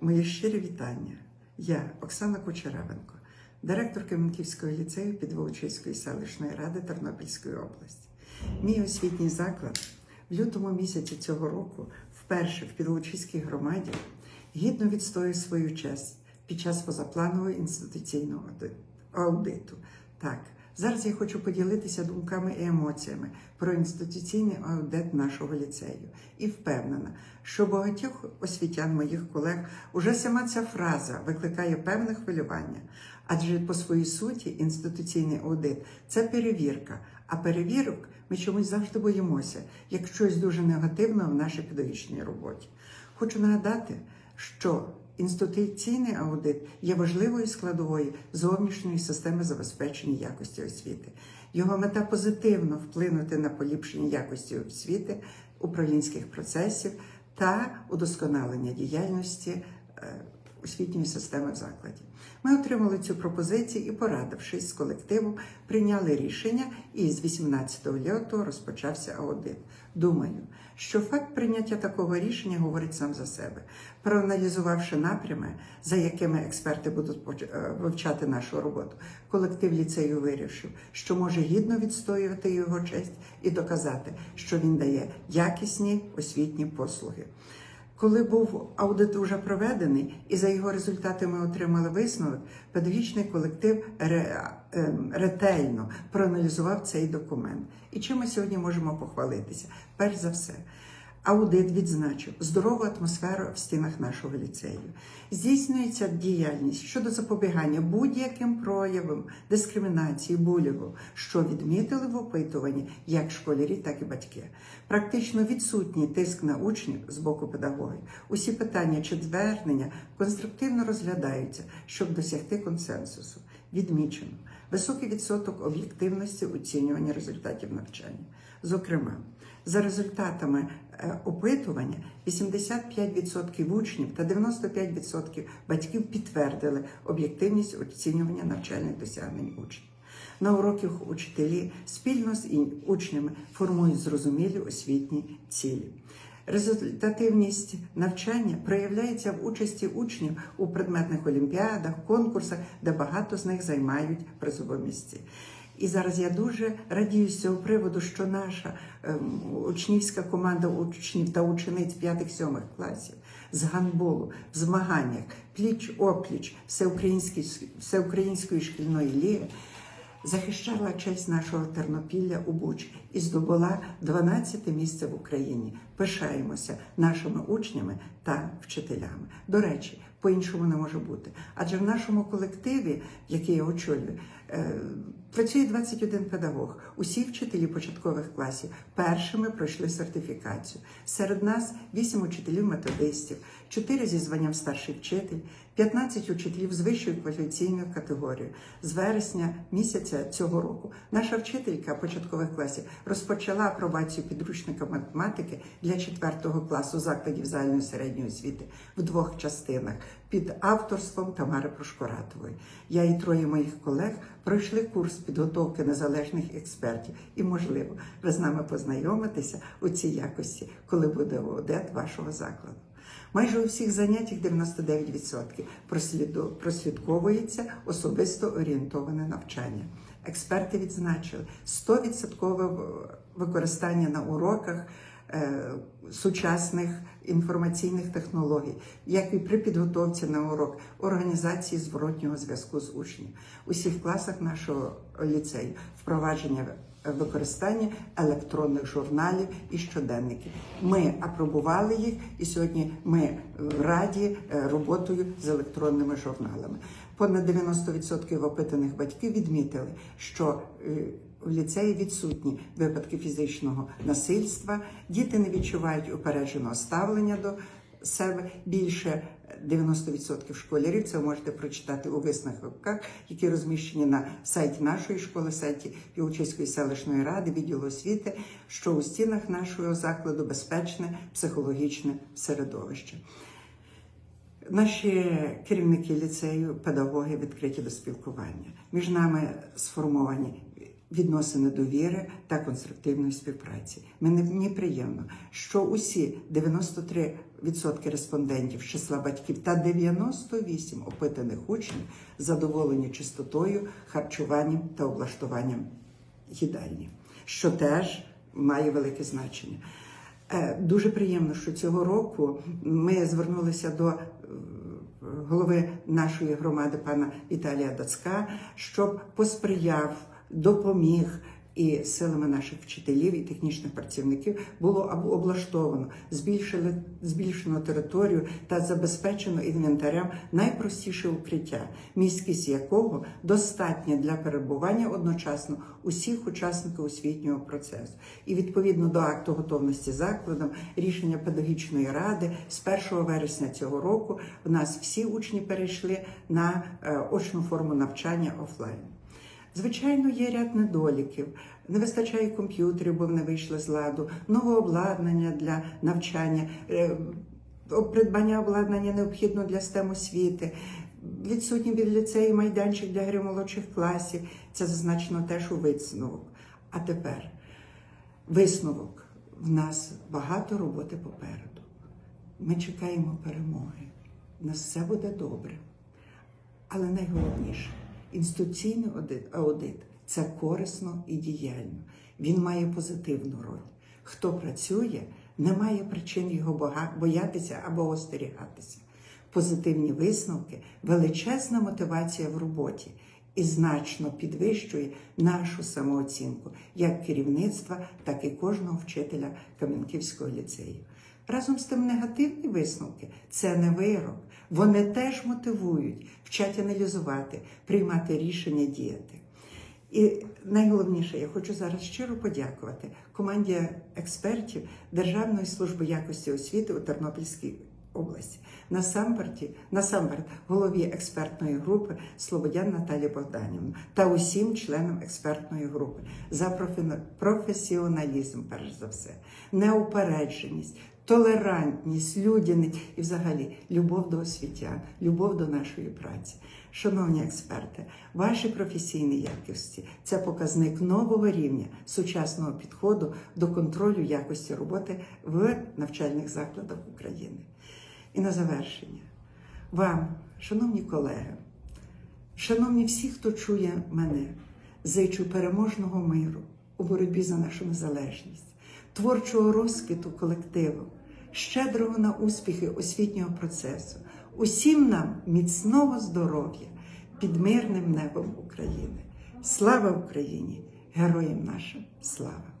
Моє щире вітання. Я, Оксана Кучеревенко, директор Кам'янківського ліцею Підволочиської селищної ради Тернопільської області. Мій освітній заклад в лютому місяці цього року вперше в Підволочиській громаді гідно відстоює свою честь під час позапланового інституційного аудиту. Так, зараз я хочу поділитися думками і емоціями про інституційний аудит нашого ліцею і впевнена, що багатьох освітян моїх колег уже сама ця фраза викликає певне хвилювання, адже по своїй суті інституційний аудит це перевірка, а перевірок ми чомусь завжди боїмося, як щось дуже негативного в нашій педагогічній роботі. Хочу нагадати, що інституційний аудит є важливою складовою зовнішньої системи забезпечення якості освіти. Його мета позитивно вплинути на поліпшення якості освіти, управлінських процесів та удосконалення діяльності е, освітньої системи в закладі. Ми отримали цю пропозицію і, порадившись з колективом, прийняли рішення, і з 18 лютого розпочався аудит. Думаю, що факт прийняття такого рішення говорить сам за себе. Проаналізувавши напрями, за якими експерти будуть е, вивчати нашу роботу, колектив ліцею вирішив, що може гідно відстоювати його честь і доказати, що він дає якісні освітні послуги. Коли був аудит уже проведений, і за його результатами отримали висновок, педагогічний колектив ре- е, ретельно проаналізував цей документ. І чим ми сьогодні можемо похвалитися? Перш за все, аудит відзначив здорову атмосферу в стінах нашого ліцею. Здійснюється діяльність щодо запобігання будь-яким проявам дискримінації, булінгу, що відмітили в опитуванні як школярі, так і батьки. Практично відсутній тиск на учнів з боку педагогів. Усі питання чи звернення конструктивно розглядаються, щоб досягти консенсусу. Відмічено високий відсоток об'єктивності оцінювання результатів навчання. Зокрема, за результатами е, опитування 85% учнів та 95% батьків підтвердили об'єктивність оцінювання навчальних досягнень учнів. На уроках учителі спільно з учнями формують зрозумілі освітні цілі. Результативність навчання проявляється в участі учнів у предметних олімпіадах, конкурсах, де багато з них займають призові місця. І зараз я дуже радію з цього приводу, що наша ем, учнівська команда учнів та учениць 5-7 класів з гандболу в змаганнях пліч-опліч всеукраїнської, всеукраїнської шкільної ліги захищала честь нашого Тернопілля у Бучі і здобула 12 місце в Україні. Пишаємося нашими учнями та вчителями. До речі, по-іншому не може бути. Адже в нашому колективі, який я очолюю, е, працює 21 педагог. Усі вчителі початкових класів першими пройшли сертифікацію. Серед нас 8 учителів-методистів, 4 зі званням старший вчитель, 15 учителів з вищою кваліфікаційною категорією. З вересня місяця цього року наша вчителька початкових класів розпочала апробацію підручника математики для 4 класу закладів загальної середньої освіти в двох частинах під авторством Тамари Прошкоратової. Я і троє моїх колег пройшли курс підготовки незалежних експертів, і, можливо, ви з нами познайомитеся у цій якості, коли буде аудит вашого закладу. Майже у всіх заняттях 99% просліду- прослідковується особисто орієнтоване навчання. Експерти відзначили 100% використання на уроках сучасних інформаційних технологій, як і при підготовці на урок організації зворотнього зв'язку з учнів. У всіх класах нашого ліцею впровадження використання електронних журналів і щоденників. Ми апробували їх, і сьогодні ми е, раді е, роботою з електронними журналами. Понад 90% опитаних батьків відмітили, що е, в ліцеї відсутні випадки фізичного насильства, діти не відчувають упередженого ставлення до себе більше 90% школярів. Це ви можете прочитати у висновках, які розміщені на сайті нашої школи, сайті Півчиської селищної ради, відділу освіти, що у стінах нашого закладу безпечне психологічне середовище. Наші керівники ліцею, педагоги відкриті до спілкування. Між нами сформовані відносини довіри та конструктивної співпраці. Мені приємно, що усі 93 відсотки респондентів з числа батьків та 98 опитаних учнів задоволені чистотою, харчуванням та облаштуванням їдальні, що теж має велике значення. Е, Дуже приємно, що цього року ми звернулися до е, голови нашої громади, пана Віталія Дацька, щоб посприяв, допоміг. І силами наших вчителів і технічних працівників було облаштовано, збільшили, збільшено територію та забезпечено інвентарям найпростіше укриття, міськість якого достатня для перебування одночасно усіх учасників освітнього процесу. І відповідно до акту готовності закладом рішення педагогічної ради з 1 вересня цього року в нас всі учні перейшли на е, очну форму навчання офлайн. Звичайно, є ряд недоліків. Не вистачає комп'ютерів, бо вони вийшли з ладу, нове обладнання для навчання, е, придбання обладнання необхідно для STEM освіти, відсутній від ліцею майданчик для гри молодших класів. Це зазначено теж у висновок. А тепер висновок. В нас багато роботи попереду. Ми чекаємо перемоги. У нас все буде добре. Але найголовніше, інституційний аудит, це корисно і діяльно. Він має позитивну роль. Хто працює, не має причин його боятися або остерігатися. Позитивні висновки величезна мотивація в роботі і значно підвищує нашу самооцінку як керівництва, так і кожного вчителя Кам'янківського ліцею. Разом з тим негативні висновки це не вирок. Вони теж мотивують, вчать аналізувати, приймати рішення, діяти. І найголовніше, я хочу зараз щиро подякувати команді експертів Державної служби якості освіти у Тернопільській області. Насамперед, насамперед голові експертної групи Слободян Наталі Богданівну та усім членам експертної групи за професіоналізм, перш за все, неупередженість, толерантність, людяність і взагалі любов до освітян, любов до нашої праці. Шановні експерти, ваші професійні якості це показник нового рівня сучасного підходу до контролю якості роботи в навчальних закладах України. І на завершення, вам, шановні колеги, шановні всі, хто чує мене, зичу переможного миру у боротьбі за нашу незалежність, творчого розквіту колективу, щедрого на успіхи освітнього процесу, усім нам міцного здоров'я під мирним небом України. Слава Україні! Героям нашим слава!